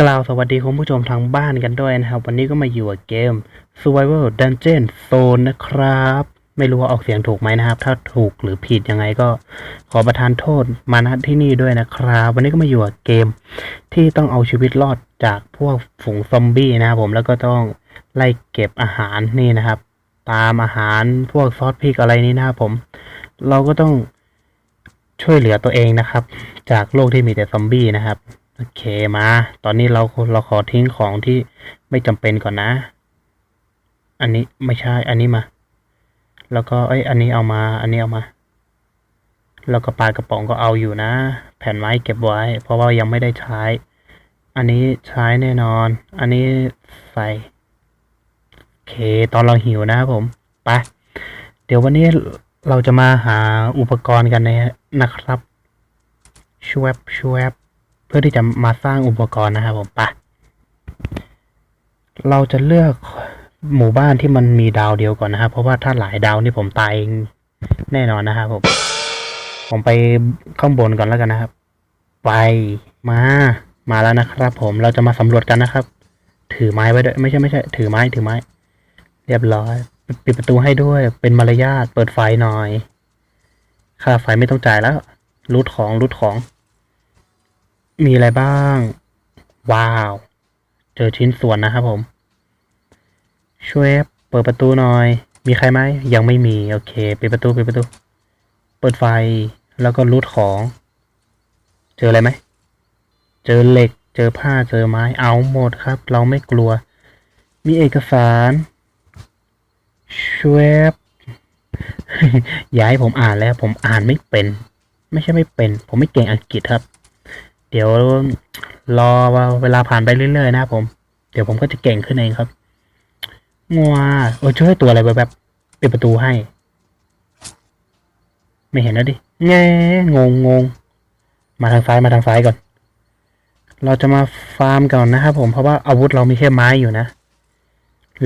กล่าวสวัสดีคุณผู้ชมทางบ้านกันด้วยนะครับ วันนี้ก็มาอยู่กับเกม Survival Dungeon Zone นะครับ ไม่รู้ว่าออกเสียงถูกไหมนะครับ ถ้าถูกหรือผิดยังไงก็ขอประทานโทษมาณที่นี่ด้วยนะครับ วันนี้ก็มาอยู่กับเกมที่ต้องเอาชีวิตรอดจากพวกฝูงซอมบี้นะครับผมแล้วก็ต้องไล่เก็บอาหารนี่นะครับ ตามอาหารพวกซอสพริกอะไรนี้นะครับผม เราก็ต้องช่วยเหลือตัวเองนะครับ จากโลกที่มีแต่ซอมบี้นะครับ โอเคมา ตอนนี้เราเราขอทิ้งของที่ไม่จำเป็นก่อนนะ อันนี้ไม่ใช่ อันนี้มา แล้วก็เอ้อันนี้เอามา อันนี้เอามา แล้วก็ปลากระป๋องก็เอาอยู่นะ แผ่นไม้เก็บไว้ เพราะว่ายังไม่ได้ใช้ อันนี้ใช้แน่นอน อันนี้ใส่โอเค ตอนเราหิวนะครับผมไปเดี๋ยววันนี้เราจะมาหาอุปกรณ์กันนะนะครับชวบชวบ พื่อที่จะมาสร้างอุปกรณ์นะครับผมไปะเราจะเลือกหมู่บ้านที่มันมีดาวเดียวก่อนนะครับ เพราะว่าถ้าหลายดาวนี่ผมตายแน่นอนนะครับผมผมไปข้างบนก่อนแล้วกันนะครับ ไปมามาแล้วนะครับ ผมเราจะมาสำรวจกันนะครับ ถือไม้ไว้ด้วยไม่ใช่ไม่ใช่ ถือไม้ถือไม้ เรียบร้อย ปิดประตูให้ด้วย เป็นมารยาทเปิดไฟหน่อยค่าไฟไม่ต้องจ่ายแล้วรูดของรูดของ มีอะไรบ้าง ว้าว เจอชิ้นส่วนนะครับผม ช่วยเปิดประตูหน่อย มีใครไหม ยังไม่มี โอเคปิดประตูปิดประตู เปิดไฟ แล้วก็รูดของ เจออะไรไหม เจอเหล็ก เจอผ้า เจอไม้ เอาหมดครับ เราไม่กลัว มีเอกสารช่วยอย่าให้ผมอ่านแล้ว ผมอ่านไม่เป็น ไม่ใช่ไม่เป็น ผมไม่เก่งอังกฤษครับ เดี๋ยวรอเวลาผ่านไปเรื่อยๆ นะครับผม เดี๋ยวผมก็จะเก่งขึ้นเองครับงัวโอ้ช่วยตัวอะไรแบบปิดประตูให้ ไม่เห็นแล้วดิแงงงงง มาทางซ้ายมาทางซ้ายก่อน เราจะมาฟาร์มก่อนนะครับผมเพราะว่าอาวุธเรามีแค่ไม้อยู่นะ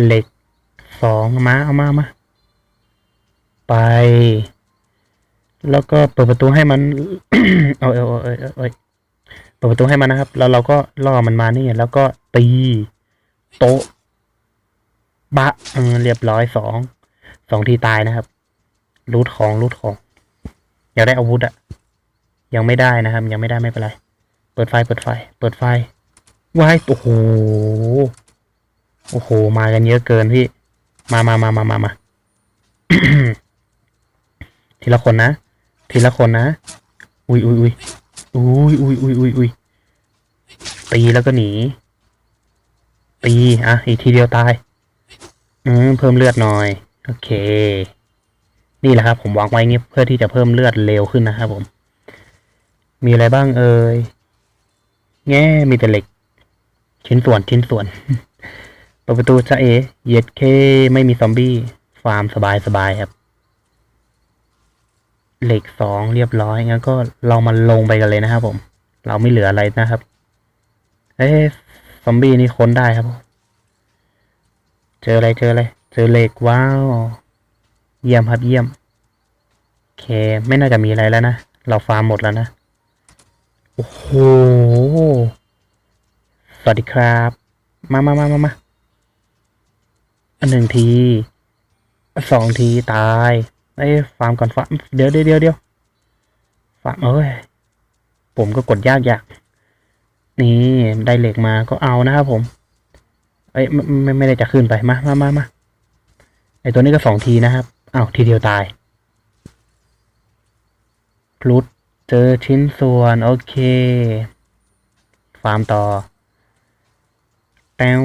เหล็กสองมาเอามามาไป แล้วก็เปิดประตูให้มัน เอาเอาเอาเอาเออ ดประตูให้มันนะครับ แล้วเราก็ล่อมันมานี่แล้วก็ตี โต๊ะบะเออเรียบร้อยสองสองทีตายนะครับ รูดของรูดของ อยากได้อาวุธอะยังไม่ได้นะครับ ยังไม่ได้ไม่เป็นไร เปิดไฟเปิดไฟ เปิดไฟว้ายโอ้โหโอ้โห มากันเยอะเกินพี่ มามามามามามาทีละคนนะ ทีละคนนะ อุ้ยอุ้ยอุ้ย อุ้ยอุ้ยอุ้ยอุ้ยอุ้ยตีแล้วก็หนี ตี อะ อีกทีเดียวตาย อืม เพิ่มเลือดหน่อย โอเค นี่แหละครับ ผมวางไว้เงี้เพื่อที่จะเพิ่มเลือดเร็วขึ้นนะครับผม มีอะไรบ้างเอ่ย แง่ มีแต่เหล็ก ชิ้นส่วน ชิ้นส่วน เปิดประตูจ้าเอเย็ดเค ไม่มีซอมบี้ ฟาร์มสบายสบายครับ เหล็กสองเรียบร้อยงั้นก็เรามาลงไปกันเลยนะครับผม เราไม่เหลืออะไรนะครับ เอ้ซอมบี้นี่ค้นได้ครับ เจออะไรเจออะไรเจอเหล็กว้าว เยี่ยมครับเยี่ยมโอเค ไม่น่าจะมีอะไรแล้วนะ เราฟาร์มหมดแล้วนะ โอ้โห สวัสดีครับ มามามามามาหนึ่งที สองทีตาย ไอ้ฟาร์มก่อนฟาร์มเดี๋ยวเดี๋ยวเดี๋ยวฟาร์มเอ้ยผมก็กดยากอยากนี่ได้เหล็กมาก็เอานะครับผมเอ้ยไม่ไม่ไม่ได้จะขึ้นไปมามามามาไอตัวนี้ก็สองทีนะครับอ้าวทีเดียวตายพลุดเจอชิ้นส่วนโอเค ฟาร์มต่อแต้ว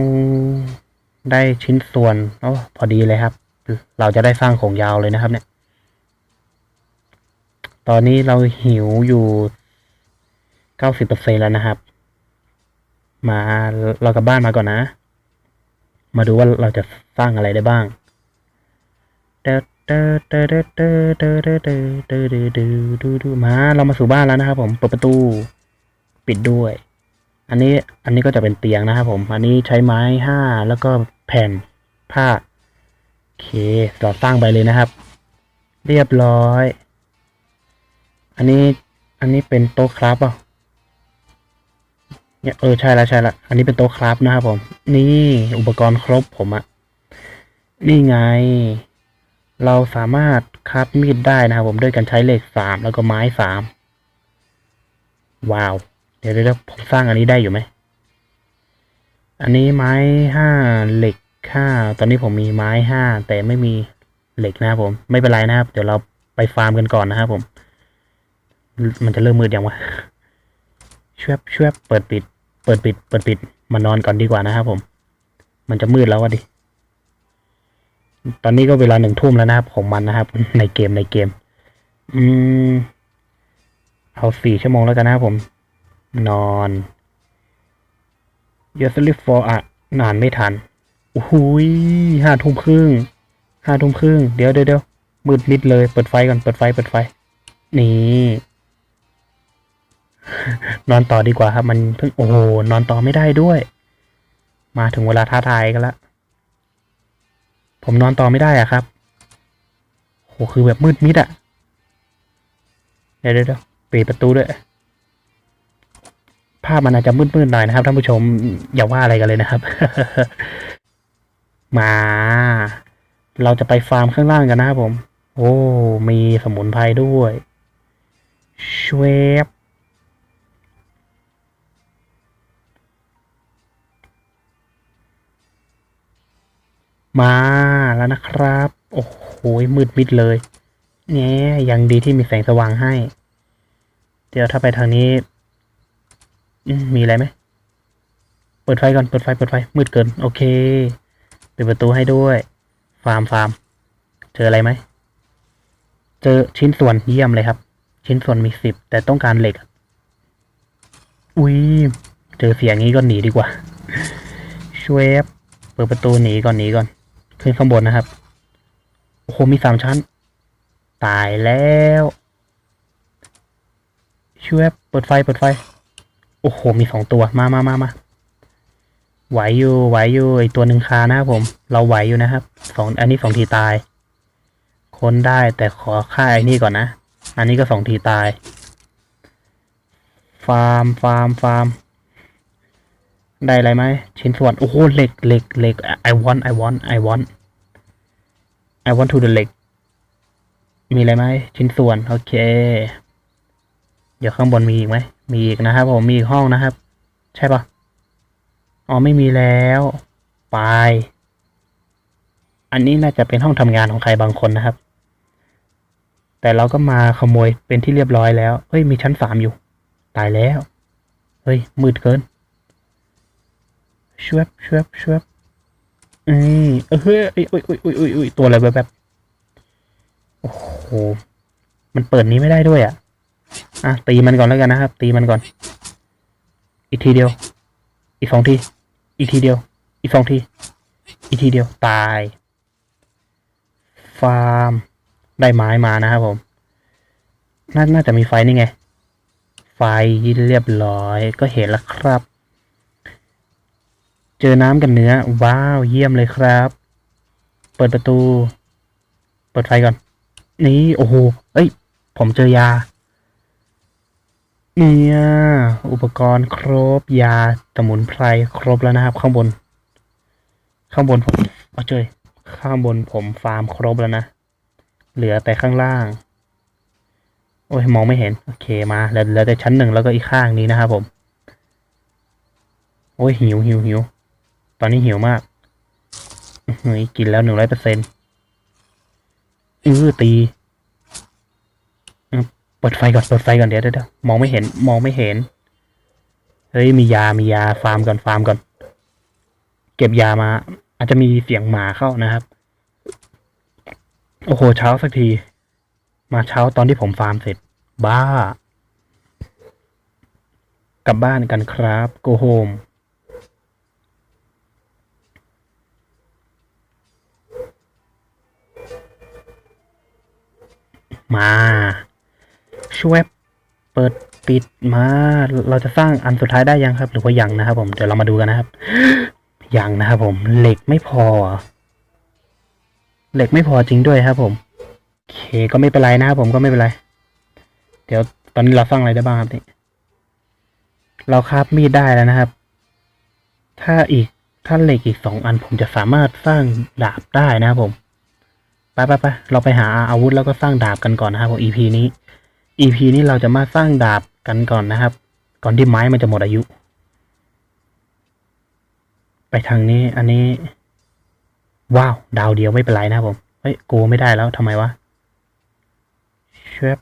ได้ชิ้นส่วนโอ้พอดีเลยครับ เราจะได้สร้างของยาวเลยนะครับเนี่ย ตอนนี้เราหิวอยู่เก้าสิบเปอร์เซ็นแล้วนะครับ มาเรากลับบ้านมาก่อนนะ มาดูว่าเราจะสร้างอะไรได้บ้างเดเดเดเดเดเดเดเดเดเดเดดูดูมาเรามาสู่บ้านแล้วนะครับ ผมเปิดประตู ปิดด้วย อันนี้อันนี้ก็จะเป็นเตียงนะครับผม อันนี้ใช้ไม้ห้าแล้วก็แผ่นผ้าโอเคเราสร้างไปเลยนะครับ เรียบร้อย อันนี้ อันนี้เป็นโต๊ะครับเปล่าเนี่ยเออใช่ล้วใช่ล้วอันนี้เป็นโต๊ะคราฟนะครับผม นี่อุปกรณ์ครบผมอะนี่ไง เราสามารถคราฟมีดได้นะครับผมด้วยการใช้เหล็กสามแล้วก็ไม้สามว้าว เดี๋ยวเดี๋ยวผมสร้างอันนี้ได้อยู่ไหมอันนี้ไม้ห้าเหล็กห้าตอนนี้ผมมีไม้ห้าแต่ไม่มีเหล็กนะครับผม ไม่เป็นไรนะครับ เดี๋ยวเราไปฟาร์มกันก่อนนะครับผม มันจะเริ่มมืดยังวะช่วยช่วยเปิดปิด เปิดปิด เปิดปิด มานอนก่อนดีกว่านะครับผม มันจะมืดแล้ววะดิ ตอนนี้ก็เวลาหนึ่งทุ่มแล้วนะครับ ของมันนะครับ ในเกมในเกม อืม เอาสี่ชั่วโมงแล้วกันนะครับผม นอน y o u sleep for อะนานไม่ทันโอ้หยห้าทุ่มครึ่งห้าทุ่มครึ่ง เดี๋ยวเดี๋ยวเดี๋ยวมืดมิดเลย เปิดไฟก่อน เปิดไฟ เปิดไฟ นี่ นอนต่อดีกว่าครับ มันเพิ่งโอ้โหนอนต่อไม่ได้ด้วย มาถึงเวลาท้าทายกันละผมนอนต่อไม่ได้อะครับโหคือแบบมืดมิดอะเดี๋ยวเดี๋ยวเดี๋ยวปิดประตูด้วย ภาพมันอาจจะมืดๆหน่อยนะครับท่านผู้ชมอย่าว่าอะไรกันเลยนะครับ มา เราจะไปฟาร์มข้างล่างกันนะครับผม โอ้ มีสมุนไพรด้วยเวบ มาแล้วนะครับ โอ้โหมืดมิดเลยเนี่ยยังดีที่มีแสงสว่างให้ เดี๋ยวถ้าไปทางนี้มมีอะไรไหม เปิดไฟก่อน เปิดไฟ เปิดไฟ มืดเกิน โอเค ปิดประตูให้ด้วย ฟาร์มฟาร์ม เจออะไรไหม เจอชิ้นส่วนเยี่ยมเลยครับ ชิ้นส่วนมีสิบ แต่ต้องการเหล็ก อุ้ย เจอเสียงนี้ก็หนีดีกว่าช่วยเปิดประตูหนีก่อนหนีก่อน ขึ้นข้างบนนะครับ โอ้โห มีสามชั้น ตายแล้วช่วยเปิดไฟ เปิดไฟ โอ้โห มีสองตัว มามามามาไหวอยู่ ไหวอยู่ไอตัวหนึ่งคานะครับผม เราไหวอยู่นะครับ สอง อันนี้สองทีตาย ค้นได้แต่ขอค่าไอ้นี่ก่อนนะ อันนี้ก็สองทีตาย ฟาร์ม ฟาร์ม ฟาร์ม ได้อะไรไหมชิ้นส่วนโอ้โหเหล็กเหล็กเหล็ก I want I want I want I want to the เหล็ก มีอะไรไหมชิ้นส่วน โอเค เดี๋ยวข้างบนมีอีกไหมมีอีกนะครับผมมีอีกห้องนะครับ ใช่ปะอ๋อไม่มีแล้วไปอันนี้น่าจะเป็นห้องทำงานของใครบางคนนะครับ แต่เราก็มาขโมยเป็นที่เรียบร้อยแล้ว เฮ้ย มีชั้นสามอยู่ ตายแล้ว เฮ้ย มืดเกิน ชวบชวบชวบเอ้ยเออเฮ้ยอุ้ยอุ้ยอุ้ยอุ้ยอุ้ยตัวอะไรแบบแบบโอ้โหมันเปิดนี้ไม่ได้ด้วยอะอะตีมันก่อนแล้วกันนะครับ ตีมันก่อน อีกทีเดียว อีกสองที อีกทีเดียว อีกสองที อีกทีเดียวตาย ฟาร์ม ได้ไม้มานะครับผมน่าน่าจะมีไฟนี่ไง ไฟเรียบร้อยก็เห็นแล้วครับ เจอน้ำกับเนื้อ ว้าวเยี่ยมเลยครับ เปิดประตู เปิดไฟก่อน นี่โอ้โหเอ้ย ผมเจอยา เนี่ย อุปกรณ์ครบยาสมุนไพรครบแล้วนะครับ ข้างบน ข้างบนผมเอาเจยข้างบนผมฟาร์มครบแล้วนะ เหลือแต่ข้างล่าง โอ้ยมองไม่เห็น โอเคมาเหลือเหลือแต่ชั้นหนึ่งแล้วก็อีกข้างนี้นะครับผม โอ้ยหิวหิวหิว ตอนนี้หิวมากอื้อหือกินแล้วหนึ่งร้อยเปอร์เซ็นต์อื้อตี เปิดไฟก่อน เปิดไฟก่อนเดี๋ยวเดี๋ยวเดี๋ยวมองไม่เห็น มองไม่เห็น เฮ้ย มียา มียา ฟาร์มก่อน ฟาร์มก่อน เก็บยามา อาจจะมีเสียงหมาเข้านะครับ โอ้โห เช้าสักที มาเช้าตอนที่ผมฟาร์มเสร็จ บ้า กลับบ้านกันครับ go home มาช่วยเปิดปิดมา เราจะสร้างอันสุดท้ายได้ยังครับ หรือว่ายังนะครับผม เดี๋ยวเรามาดูกันนะครับ ยังนะครับผม เหล็กไม่พอ เหล็กไม่พอจริงด้วยครับ ผมโอเคก็ไม่เป็นไรนะครับผมก็ไม่เป็นไร เดี๋ยวตอนนี้เราสร้างอะไรได้บ้างครับนี่เราคราบมีดได้แล้วนะครับ ถ้าอีกถ้าเหล็กอีกสองอันผมจะสามารถสร้างดาบได้นะครับผม ไปไปไปเราไปหาอาวุธแล้วก็สร้างดาบกันก่อนนะครับผม EP นี้ EP นี้เราจะมาสร้างดาบกันก่อนนะครับ ก่อนที่ไม้มันจะหมดอายุ ไปทางนี้อันนี้ ว้าว ดาวเดียวไม่เป็นไรนะครับผมเฮ้ยกูไม่ได้แล้วทำไมวะเชฟ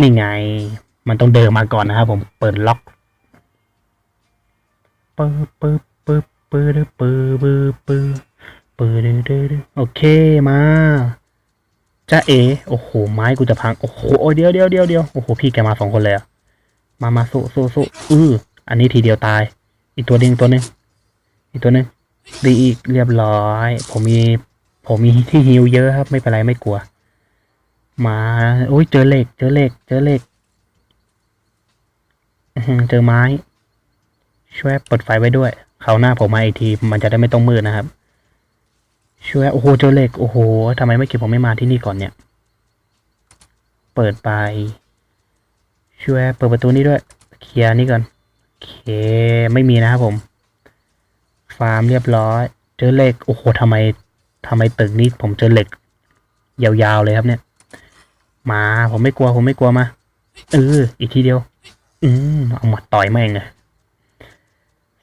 นี่ไง มันต้องเดินมาก่อนนะครับผมเปิดล็อกปึ๊บปึ๊บปึ๊บปึ๊บปึ๊บปึ๊บ ปึ๊บปึ๊บปึ๊บปึ๊บปึ๊บโอเคมาจ้าเอ โอ้โห ไม้กูจะพัง โอ้โหเดียวเดียวเดียวเดียวโอ้โห พี่แกมาสองคนเลยอะมา มาสู้สู้สู้อืออันนี้ทีเดียวตาย อีกตัวหนึ่งตัวหนึ่งอีกตัวหนึ่งดีอีกเรียบร้อย ผมมี ผมมีที่ฮิวเยอะครับ ไม่เป็นไรไม่กลัว มาโอ้ยเจอเหล็ก เจอเหล็ก เจอเหล็กเจอไม้ ช่วยเปิดไฟไว้ด้วยเขาหน้าผมมาอีกที มันจะได้ไม่ต้องมืดนะครับ ช่วยโอ้โหเจอเหล็กโอ้โหทำไมไม่เก็บผมไม่มาที่นี่ก่อนเนี่ย เปิดไป ช่วยเปิดประตูนี้ด้วย เคลียร์นี่ก่อนโอเคไม่มีนะครับผม ฟาร์มเรียบร้อย เจอเหล็กโอ้โหทำไมทำไมตึกนี้ผมเจอเหล็ก ยาวๆเลยครับเนี่ย มาผมไม่กลัวผมไม่กลัวมาเอออีกทีเดียว อืมเอาหมัดต่อยแม่งเลย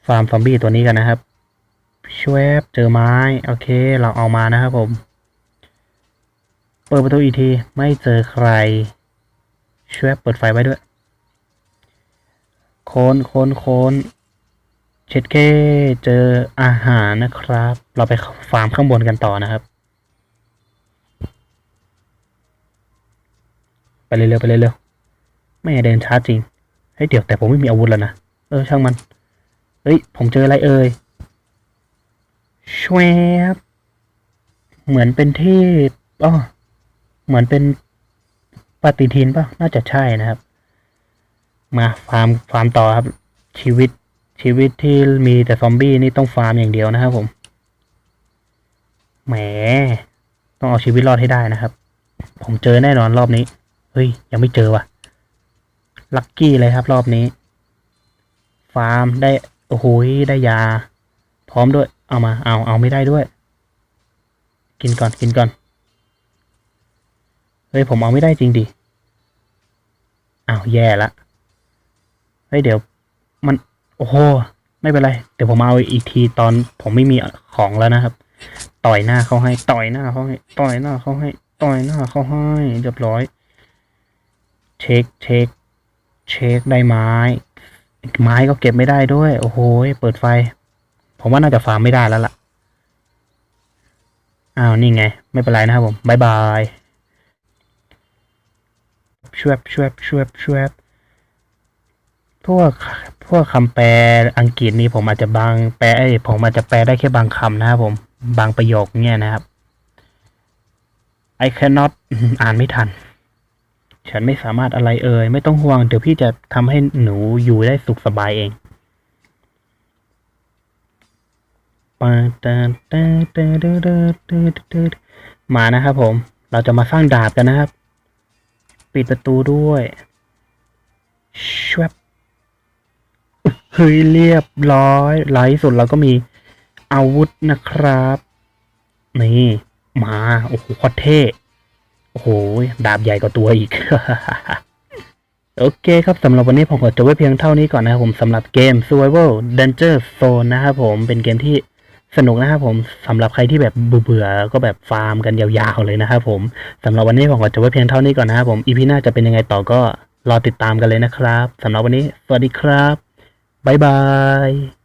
ฟาร์มซอมบี้ตัวนี้กันนะครับ ช่วยเจอไม้ โอเค เราเอามานะครับผม เปิดประตูอีกที ไม่เจอใครช่วยเปิดไฟไว้ด้วย โคนโคนโคนเช็ดเคเจออาหารนะครับ เราไปฟาร์มข้างบนกันต่อนะครับ ไปเร็วๆไปเร็วๆไม่เดินช้าจริงเฮ้ยเดี๋ยวแต่ผมไม่มีอาวุธแล้วนะ เออช่างมัน เฮ้ย ผมเจออะไรเอ่ย ชวบเหมือนเป็นเทพอ๋อเหมือนเป็นปฏิทินป่ะ น่าจะใช่นะครับ มาฟาร์มฟาร์มต่อครับ ชีวิตชีวิตที่มีแต่ซอมบี้นี่ต้องฟาร์มอย่างเดียวนะครับผม แหม ต้องเอาชีวิตรอดให้ได้นะครับ ผมเจอแน่นอนรอบนี้ เฮ้ย ยังไม่เจอว่ะ ลัคกี้เลยครับรอบนี้ ฟาร์มได้ โอ้โหได้ยา พร้อมด้วย เอามา เอา เอาไม่ได้ด้วย กินก่อน กินก่อน เฮ้ย ผมเอาไม่ได้จริงดิ อ้าว แย่ละ เฮ้ย เดี๋ยว มัน โอ้โห ไม่เป็นไร เดี๋ยวผมเอาอีกทีตอนผมไม่มีของแล้วนะครับ ต่อยหน้าเขาให้ ต่อยหน้าเขาให้ ต่อยหน้าเขาให้ ต่อยหน้าเขาให้ เรียบร้อย เช็ค เช็ค เช็คได้ไม้ ไม้ก็เก็บไม่ได้ด้วย โอ้โห เปิดไฟ ผมว่าน่าจะฟาร์มไม่ได้แล้วล่ะ อ้าว นี่ไง ไม่เป็นไรนะครับผมบายบายช่วยช่วยช่วยช่วยพวกพวกคำแปลอังกฤษนี่ผมอาจจะบางแปลเอ้ผมอาจจะแปลได้แค่บางคำนะครับผม บางประโยคเนี่ยนะครับ I cannot อ่านไม่ทัน ฉันไม่สามารถอะไรเอ่ย ไม่ต้องห่วง เดี๋ยวพี่จะทำให้หนูอยู่ได้สุขสบายเอง มานะครับผม เราจะมาสร้างดาบกันนะครับ ปิดประตูด้วยชวบเฮ้ยเรียบร้อยไลท์สุดเราก็มีอาวุธนะครับ นี่ มา โอ้โหโคตรเท่โอ้โห ดาบใหญ่กว่าตัวอีก โอเคครับสำหรับวันนี้ผมก็จบไว้เพียงเท่านี้ก่อนนะครับผมสำหรับเกม Survival Danger Zone นะครับผมเป็นเกมที่ สนุกนะครับผมสำหรับใครที่แบบเบื่อก็แบบฟาร์มกันยาวๆเลยนะครับผมสำหรับวันนี้ผมก็จบไว้เพียงเท่านี้ก่อนนะครับผมอีพีหน้าจะเป็นยังไงต่อก็รอติดตามกันเลยนะครับสำหรับวันนี้ สวัสดีครับบ๊ายบาย